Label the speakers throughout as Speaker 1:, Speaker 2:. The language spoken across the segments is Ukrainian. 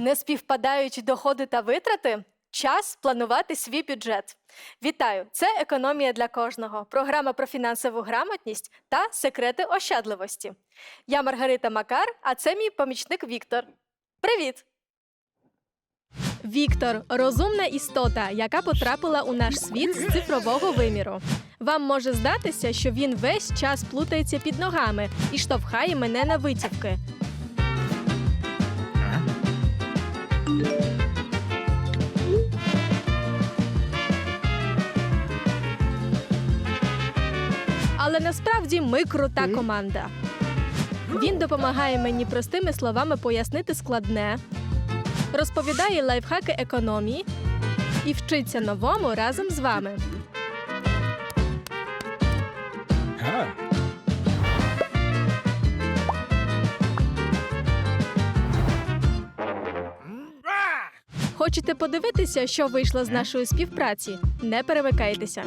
Speaker 1: Не співпадають доходи та витрати? Час планувати свій бюджет. Вітаю! Це економія для кожного. Програма про фінансову грамотність та секрети ощадливості. Я Маргарита Макар, а це мій помічник Віктор. Привіт! Віктор розумна істота, яка потрапила у наш світ з цифрового виміру. Вам може здатися, що він весь час плутається під ногами і штовхає мене на витівки. Але насправді ми крута команда. Він допомагає мені простими словами пояснити складне, розповідає лайфхаки економії і вчиться новому разом з вами. Хочете подивитися, що вийшло з нашої співпраці? Не перемикайтеся.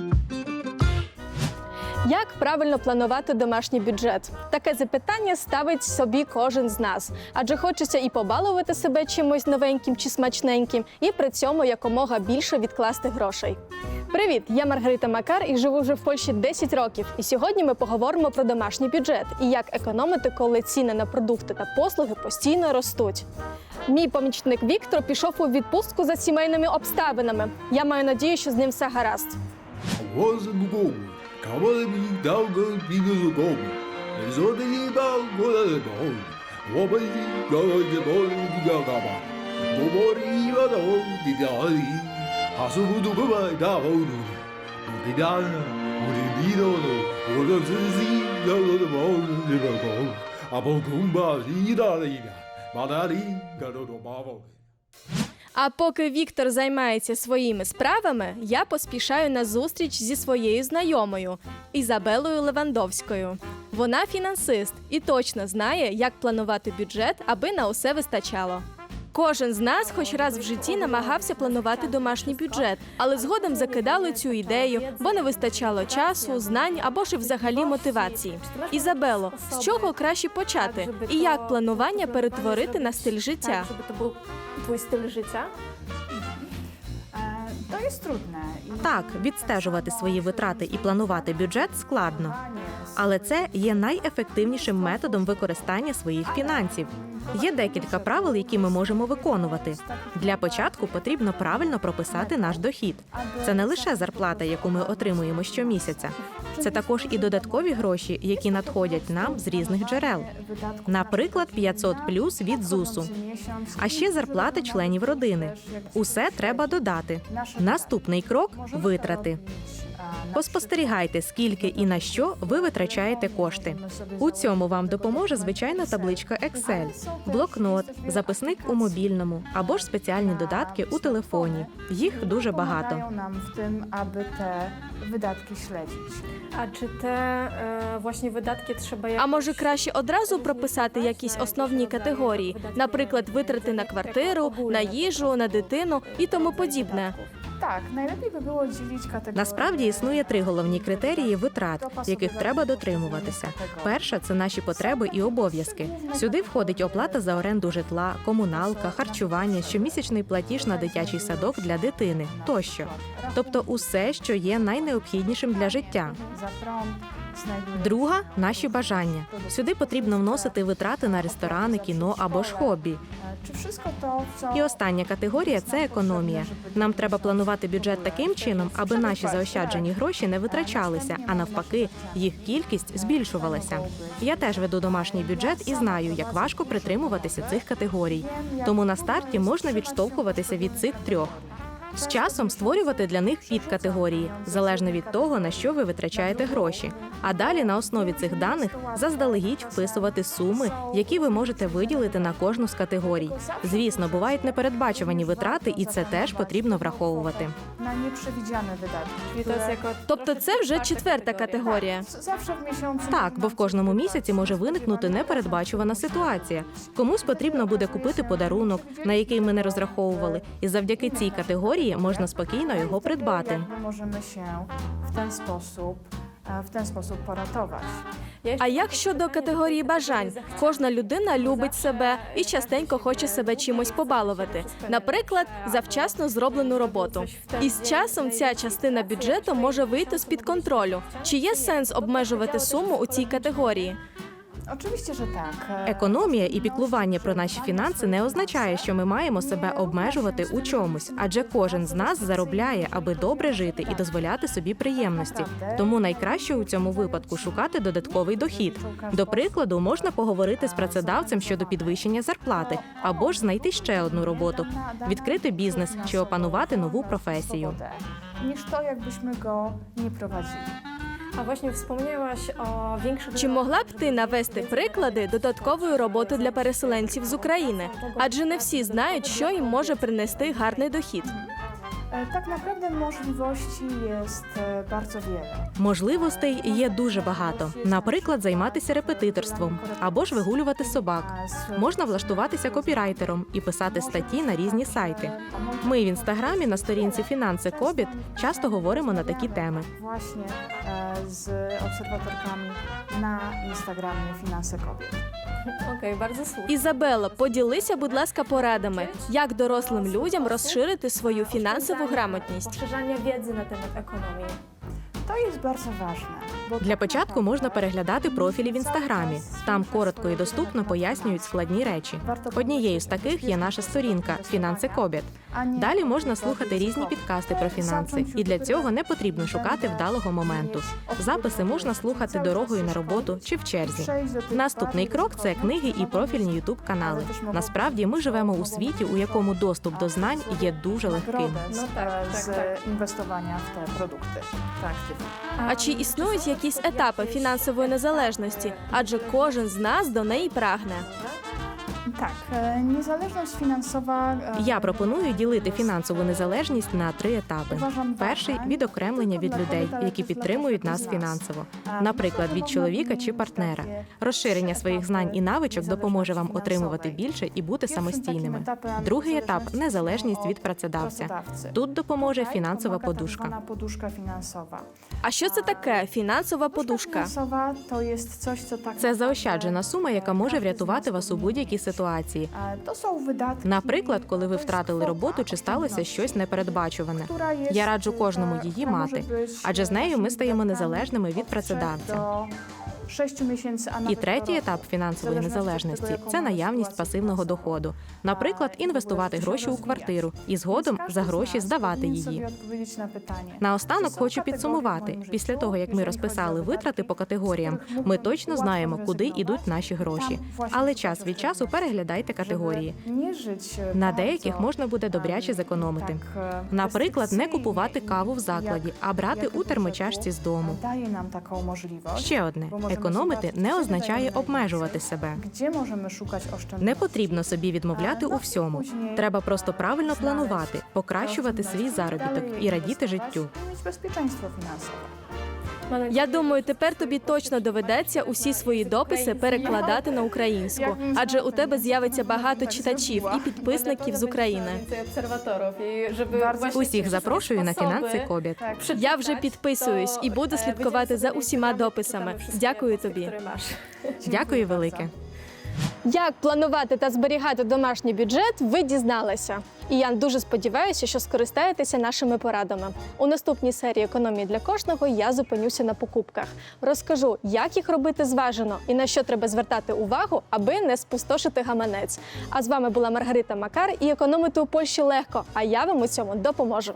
Speaker 1: Як правильно планувати домашній бюджет? Таке запитання ставить собі кожен з нас, адже хочеться і побалувати себе чимось новеньким чи смачненьким, і при цьому якомога більше відкласти грошей. Привіт, я Маргарита Макар і живу вже в Польщі 10 років. І сьогодні ми поговоримо про домашній бюджет і як економити, коли ціни на продукти та послуги постійно ростуть. Мій помічник Віктор пішов у відпустку за сімейними обставинами. Я маю надію, що з ним все гаразд.
Speaker 2: Cavalerie d'Argon Pigosogom, les Odeli Bargolabon, Wabali Gagabon Gagaba, Bobori Vadon Didari, Hasubudu Bubai Daon, Bodidana, Bodibino, Bodazizi Gagadabon Libagon, Abogumba Lidarina, Madari Gadodobavo.
Speaker 1: А поки Віктор займається своїми справами, я поспішаю на зустріч зі своєю знайомою Ізабелою Левандовською. Вона фінансист і точно знає, як планувати бюджет, аби на усе вистачало. Кожен з нас, хоч раз в житті, намагався планувати домашній бюджет, але згодом закидали цю ідею, бо не вистачало часу, знань або ж і взагалі мотивації. Ізабело, з чого краще почати? І як планування перетворити на стиль життя?
Speaker 3: twój styl życia?
Speaker 4: E, To jest
Speaker 5: Так, відстежувати свої витрати і планувати бюджет складно, але це є найефективнішим методом використання своїх фінансів. Є декілька правил, які ми можемо виконувати. Для початку потрібно правильно прописати наш дохід. Це не лише зарплата, яку ми отримуємо щомісяця. Це також і додаткові гроші, які надходять нам з різних джерел. Наприклад, 500 плюс від ЗУСу. А ще зарплата членів родини. Усе треба додати. Наступний крок витрати. Поспостерігайте, скільки і на що ви витрачаєте кошти. У цьому вам допоможе звичайна табличка Excel, блокнот, записник у мобільному або ж спеціальні додатки у телефоні. Їх дуже багато.
Speaker 4: W tym, aby te wydatki śledzić.
Speaker 3: A czy te e, właśnie wydatki trzeba jak...
Speaker 1: А може краще одразу прописати якісь основні категорії, наприклад, витрати на квартиру, на їжу, на дитину і тому подібне.
Speaker 4: Tak, najlepiej by było dzielić kategorie.
Speaker 5: Насправді існує три головні критерії витрат, яких треба дотримуватися. Перша це наші потреби і обов'язки. Сюди входить оплата за оренду житла, комуналка, харчування, щомісячний платіж на дитячий садок для дитини тощо. Тобто усе, що є найнеобхіднішим для життя. Друга наші бажання. Сюди потрібно вносити витрати на ресторани, кіно або ж хобі. І остання категорія це економія. Нам треба планувати бюджет таким чином, аби наші заощаджені гроші не витрачалися, а навпаки, їх кількість збільшувалася. Я теж веду домашній бюджет і знаю, як важко притримуватися цих категорій. Тому на старті можна відштовхуватися від цих трьох. З часом створювати для них підкатегорії, залежно від того, на що ви витрачаєте гроші. А далі на основі цих даних заздалегідь вписувати суми, які ви можете виділити на кожну з категорій. Звісно, бувають непередбачувані витрати, і це теж потрібно враховувати.
Speaker 3: to jest.
Speaker 1: Тобто це вже четверта категорія.
Speaker 5: Так, бо в кожному місяці може виникнути непередбачувана ситуація. Комусь потрібно буде купити подарунок, на який ми не розраховували, і завдяки цій категорії можна спокійно його придбати.
Speaker 4: Jakby możemy się w ten sposób, e, w ten sposób poratować.
Speaker 1: А як щодо категорії бажань? Кожна людина любить себе і частенько хоче себе чимось побалувати. Наприклад, за вчасно зроблену роботу. І з часом ця частина бюджету може вийти з під контролю. Чи є сенс обмежувати суму у цій категорії?
Speaker 4: Oczywiście, że tak. E,
Speaker 5: Економія і піклування про наші фінанси не означає, що ми маємо себе обмежувати у чомусь, адже кожен з нас заробляє, аби добре жити і дозволяти собі приємності. Тому найкраще у цьому випадку шукати додатковий дохід. До прикладу, можна поговорити з працедавцем щодо підвищення зарплати, або ж знайти ще одну роботу, відкрити бізнес чи опанувати нову професію.
Speaker 4: swobodę, Niż to, jakbyśmy go nie
Speaker 1: Чи могла б ти навести приклади додаткової роботи для переселенців з України? Адже не всі знають, що їм може принести гарний дохід.
Speaker 4: E, Tak naprawdę możliwości jest e, bardzo wiele.
Speaker 5: Можливостей є дуже багато. Наприклад, займатися репетиторством або ж вигулювати собак. Можна влаштуватися копірайтером і писати статті на різні сайти. Ми в інстаграмі на сторінці Фінанси Кобіт часто говоримо на такі теми.
Speaker 4: Właśnie e, z obserwatorkami na Instagramie Finanse Kobiet.
Speaker 3: Okej, bardzo słusznie.
Speaker 1: Поділися, будь ласка, порадами, як дорослим людям розширити свою фінансову грамотність.
Speaker 3: Поширення wiedzy на temat
Speaker 4: економії. То є дуже важливо.
Speaker 5: Для початку можна переглядати профілі в інстаграмі. Там коротко і доступно пояснюють складні речі. Однією з таких є наша сторінка Фінанси Кобіт. Далі можна слухати різні підкасти про фінанси, і для цього не потрібно шукати вдалого моменту. Записи можна слухати дорогою на роботу чи в черзі. Наступний крок це книги і профільні ютуб канали. Насправді ми живемо у світі, у якому доступ до знань є дуже легким.
Speaker 4: inwestowania w te produkty, te aktywa.
Speaker 1: А чи існують якісь етапи фінансової незалежності? Адже кожен з нас до неї прагне.
Speaker 4: Tak, e, niezależność finansowa. e,
Speaker 5: Я пропоную ділити фінансову незалежність на три етапи. Перший відокремлення від людей, які підтримують нас фінансово. Наприклад, від чоловіка чи партнера. Розширення своїх знань і навичок допоможе вам отримувати більше і бути самостійними. Другий етап незалежність від працедавця. Тут допоможе фінансова
Speaker 4: tak
Speaker 5: подушка.
Speaker 1: А що це таке фінансова подушка?
Speaker 5: Це заощаджена сума, яка може врятувати вас у будь-якій ситуації. Наприклад, коли ви втратили роботу чи сталося щось непередбачуване. Я раджу кожному її мати, адже з нею ми стаємо незалежними від
Speaker 4: od
Speaker 5: І третій етап фінансової незалежності це наявність пасивного доходу. Наприклад, інвестувати гроші у квартиру і згодом за гроші здавати її. Наостанок хочу підсумувати. Після того, як ми розписали витрати по категоріям, ми точно знаємо, куди йдуть наші гроші. Але час від часу переглядайте категорії.
Speaker 4: e,
Speaker 5: На деяких можна буде добряче зекономити.
Speaker 4: e,
Speaker 5: Наприклад, не купувати каву в закладі, а брати у термочашці з дому. Ще одне економити не означає обмежувати себе. Не потрібно собі відмовляти у всьому. Треба просто правильно планувати, покращувати свій заробіток і радіти життю.
Speaker 1: Я думаю, тепер тобі точно доведеться усі свої дописи перекладати на українську, адже у тебе з'явиться багато читачів і підписників з України.
Speaker 5: Усіх запрошую на фінанси Кобіт.
Speaker 1: Я вже підписуюсь і буду слідкувати за усіма дописами. Дякую тобі.
Speaker 5: Дякую велике.
Speaker 1: Як планувати та зберігати домашній бюджет, ви дізналися. І я дуже сподіваюся, що скористаєтеся нашими порадами. У наступній серії економії для кожного я зупинюся на покупках. Розкажу, як їх робити зважено і на що треба звертати увагу, аби не спустошити гаманець. А з вами була Маргарита Макар і економити у Польщі легко. А я вам у цьому допоможу.